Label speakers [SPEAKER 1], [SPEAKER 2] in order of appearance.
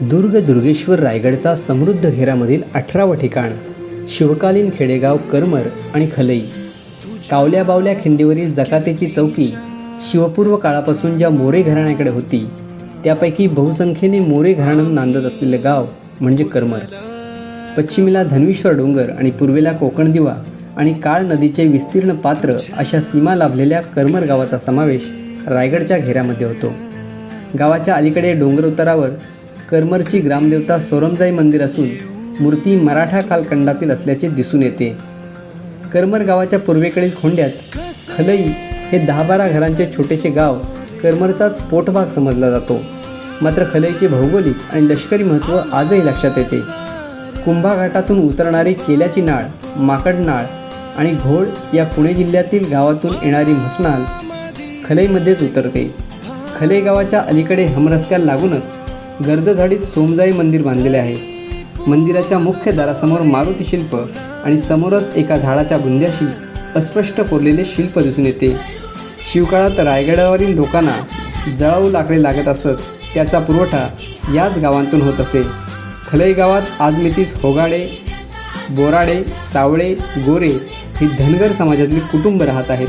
[SPEAKER 1] दुर्ग दुर्गेश्वर रायगडचा समृद्ध घेरामधील अठरावं ठिकाण शिवकालीन खेडेगाव करमर आणि खलई. कावल्या बावल्या खिंडीवरील जकातेची चौकी शिवपूर्व काळापासून ज्या मोरे घराण्याकडे होती त्यापैकी बहुसंख्येने मोरे घराणं नांदत असलेलं गाव म्हणजे करमर. पश्चिमेला धनवेश्वर डोंगर आणि पूर्वेला कोकण दिवा आणि काळ नदीचे विस्तीर्ण पात्र अशा सीमा लाभलेल्या करमर गावाचा समावेश रायगडच्या घेऱ्यामध्ये होतो. गावाच्या अलीकडे डोंगर उतारावर करमरची ग्रामदेवता सोरमजाई मंदिर असून मूर्ती मराठा कालखंडातील असल्याचे दिसून येते. करमर गावाच्या पूर्वेकडील खोंड्यात खलई हे दहा बारा घरांचे छोटेसे गाव करमरचाच पोटभाग समजला जातो. मात्र खलईचे भौगोलिक आणि लष्करी महत्त्व आजही लक्षात येते. कुंभा घाटातून उतरणारी केल्याची नाळ माकड नाळ आणि घोळ या पुणे जिल्ह्यातील गावातून येणारी म्हसनाल खलईमध्येच उतरते. खलई गावाच्या अलीकडे हमरस्त्याला लागूनच गर्दझाडीत सोमजाई मंदिर बांधलेले आहे. मंदिराच्या मुख्य दारासमोर मारुती शिल्प आणि समोरच एका झाडाच्या बुंद्याशी अस्पष्ट कोरलेले शिल्प दिसून येते. शिवकाळात रायगडावरील लोकांना जळाऊ लाकडे लागत असत त्याचा पुरवठा याच गावांतून होत असे. खलई गावात आजमितीस होगाडे बोराडे सावळे गोरे ही धनगर समाजातील कुटुंब राहत आहेत.